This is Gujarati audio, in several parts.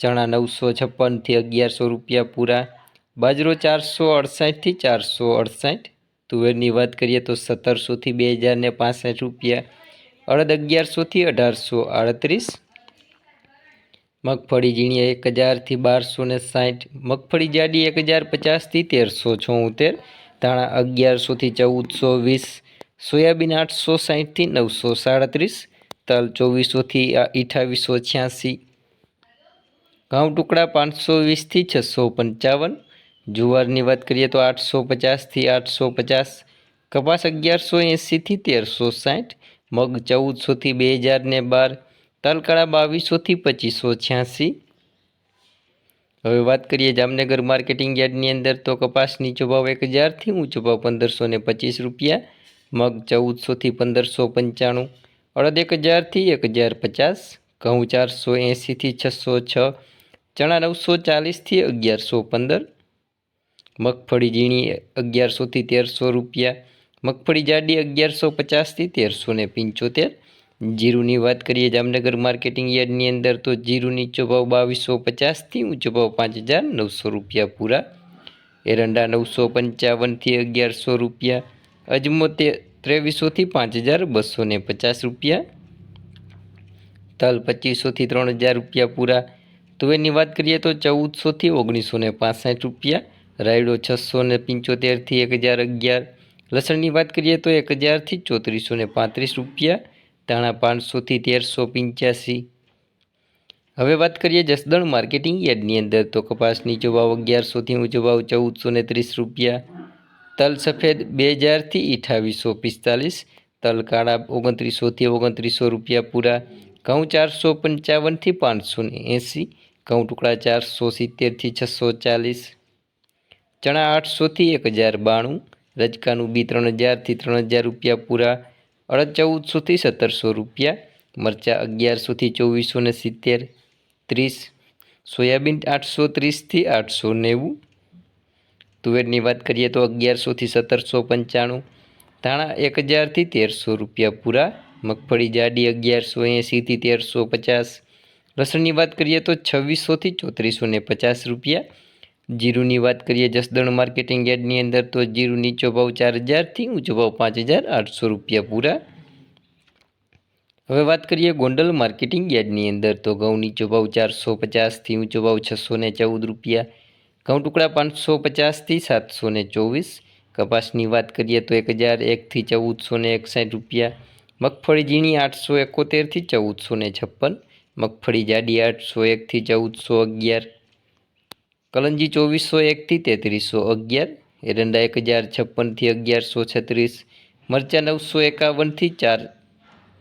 ચણા નવસો છપ્પનથી અગિયારસો રૂપિયા પૂરા. બાજરો ચારસો અડસાઠથી ચારસો અડસાઠ. તુવેરની વાત કરીએ તો સત્તરસોથી બે હજાર ને પાસઠ રૂપિયા. અડદ અગિયારસોથી અઢારસો આડત્રીસ. મગફળી ઝીણી એક હજારથી બારસો ને સાઠ. મગફળી જાડી એક હજાર પચાસથી તેરસો છોતેર. ધાણા અગિયારસોથી ચૌદસો વીસ. સોયાબીન આઠસો સાઠથી નવસો સાડત્રીસ. તલ ચોવીસોથી અઠાવીસો છ્યાસી. ઘઉં ટુકડા પાંચસો વીસથી છસો પંચાવન, જુવારની વાત કરીએ તો આઠસો પચાસથી આઠસો પચાસ, કપાસ અગિયારસો એંસીથી તેરસો સાઠ, મગ ચૌદસોથી બે હજાર ને બાર, તલકાળા બાવીસોથી પચીસો છ્યાસી. હવે વાત કરીએ જામનગર માર્કેટિંગ યાર્ડની અંદર તો કપાસ નીચો ભાવ એક હજારથી ઊંચો ભાવ પંદરસો ને પચીસ રૂપિયા, મગ ચૌદસોથી પંદરસો પંચાણું, અડદ એક હજારથી એક હજાર પચાસ, ઘઉં ચારસો એંસીથી છસો છ ચણા નવસો ચાલીસથી અગિયારસો પંદર. મગફળી ઝીણી અગિયારસોથી તેરસો રૂપિયા. મગફળી જાડી અગિયારસો પચાસથી તેરસો ને પંચોતેર. જીરુની વાત કરીએ જામનગર માર્કેટિંગ યાર્ડની અંદર તો જીરુની નીચો ભાવ બાવીસો પચાસથી ઊંચો ભાવ પાંચ હજાર નવસો રૂપિયા પૂરા. એરંડા નવસો પંચાવનથી અગિયારસો રૂપિયા. અજમો તે ત્રેવીસોથી પાંચ હજાર બસો પચાસ રૂપિયા. તલ પચીસોથી ત્રણ હજાર રૂપિયા પૂરા. તુવેરની વાત કરીએ તો ચૌદસોથી ઓગણીસો ને પાસઠ રૂપિયા, રાયડો છસો ને પંચોતેરથી એક હજાર અગિયાર. લસણની વાત કરીએ તો એક હજારથી ચોત્રીસો ને પાંત્રીસ રૂપિયા, ધાણા પાંચસોથી તેરસો પંચ્યાસી. હવે વાત કરીએ જસદણ માર્કેટિંગ યાર્ડની અંદર તો કપાસની નીચો અગિયારસોથી ઊંચો ભાવ ચૌદસો ને ત્રીસ રૂપિયા. તલ સફેદ બે હજારથી અઠાવીસો પિસ્તાલીસ, તલ કાળા ઓગણત્રીસોથી ઓગણત્રીસો રૂપિયા પૂરા. ઘઉં ચારસો પંચાવનથી પાંચસો ને એંસી ઘઉં ટુકડા ચારસો સિત્તેરથી છસો ચાલીસ, ચણા આઠસોથી એક હજાર બાણું, રજકાનું બી ત્રણ હજારથી ત્રણ હજાર રૂપિયા પૂરા, અડદ ચૌદસોથી સત્તરસો રૂપિયા, મરચાં અગિયારસોથી ચોવીસો ને સિત્તેર, ત્રીસ, સોયાબીન આઠસો ત્રીસથી આઠસો નેવું, તુવેરની વાત કરીએ તો અગિયારસોથી સત્તરસો પંચાણું, ધાણા એક હજારથી તેરસો રૂપિયા પૂરા, મગફળી જાડી અગિયારસો એંસીથી તેરસો પચાસ લસણની વાત કરીએ તો છવ્વીસોથી ચોત્રીસો ને પચાસ રૂપિયા. જીરુની વાત કરીએ જસદણ માર્કેટિંગ યાર્ડની અંદર તો જીરું નીચો ભાવ ચાર હજારથી ઊંચો ભાવ પાંચ હજાર આઠસો રૂપિયા પૂરા. હવે વાત કરીએ ગોંડલ માર્કેટિંગ યાર્ડની અંદર તો ઘઉં નીચો ભાવ ચારસો પચાસથી ઊંચો ભાવ છસો ને ચૌદ રૂપિયા. ઘઉં ટુકડા પાંચસો પચાસથી સાતસો ને ચોવીસ. કપાસની વાત કરીએ તો એક હજાર એકથી ચૌદસો ને એકસાઠ રૂપિયા. મગફળી ઝીણી આઠસો એકોતેરથી ચૌદસો ને છપ્પન. મગફળી જાડી આઠસો એકથી ચૌદસો અગિયાર. કલંજી ચોવીસો એકથી તેત્રીસો અગિયાર. એરંડા એક હજાર છપ્પનથી અગિયારસો છત્રીસ. મરચાં નવસો એકાવનથી ચાર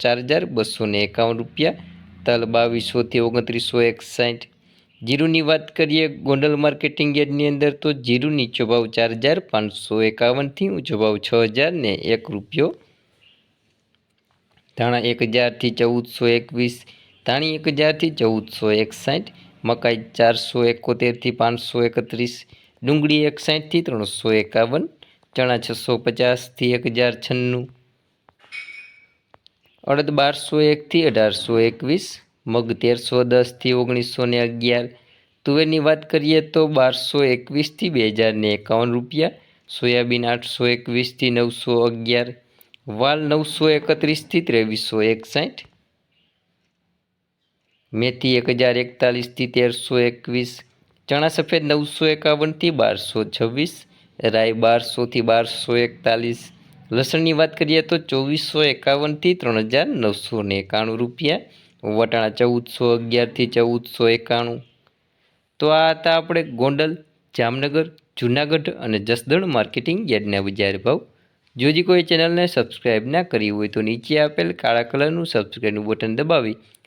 ચાર હજાર બસો ને એકાવન રૂપિયા. તલ બાવીસોથી ઓગણત્રીસો એકસાઠ. જીરુની વાત કરીએ ગોંડલ માર્કેટિંગ યાર્ડની અંદર તો જીરુ નીચો ભાવ ચાર હજાર પાંચસો એકાવનથી ઊંચો ભાવ છ હજાર ને એક રૂપિયો. ધાણા એક હજારથી ચૌદસો એકવીસ. ધાણી એક હજારથી ચૌદસો એકસાઠ, મકાઈ ચારસો એકોતેરથી પાંચસો એકત્રીસ, ડુંગળી એકસાઠથી ત્રણસો એકાવન, ચણા છસો પચાસથી એક હજાર છન્નું. અડદ બારસો એકથી અઢારસો એકવીસ, મગ તેરસો દસથી ઓગણીસો ને અગિયાર. તુવેરની વાત કરીએ તો બારસો એકવીસથી બે હજાર ને એકાવન રૂપિયા, સોયાબીન આઠસો એકવીસથી નવસો અગિયાર, વાલ નવસો એકત્રીસથી ત્રેવીસો એકસાઠ મેથી એક હજાર એકતાલીસથી તેરસો એકવીસ, ચણા સફેદ નવસો એકાવનથી બારસો છવ્વીસ રાય બારસોથી બારસો એકતાલીસ, લસણની વાત કરીએ તો ચોવીસો એકાવનથી ત્રણ હજાર નવસો ને એકાણું રૂપિયા, વટાણા ચૌદસો અગિયારથી ચૌદસો એકાણું. તો આ હતા આપણે ગોંડલ, જામનગર, જુનાગઢ અને જસદણ માર્કેટિંગ યાર્ડના બજાર ભાવ. જો કોઈ ચેનલને સબસ્ક્રાઇબ ના કરી હોય તો નીચે આપેલ કાળા કલરનું સબસ્ક્રાઇબનું બટન દબાવી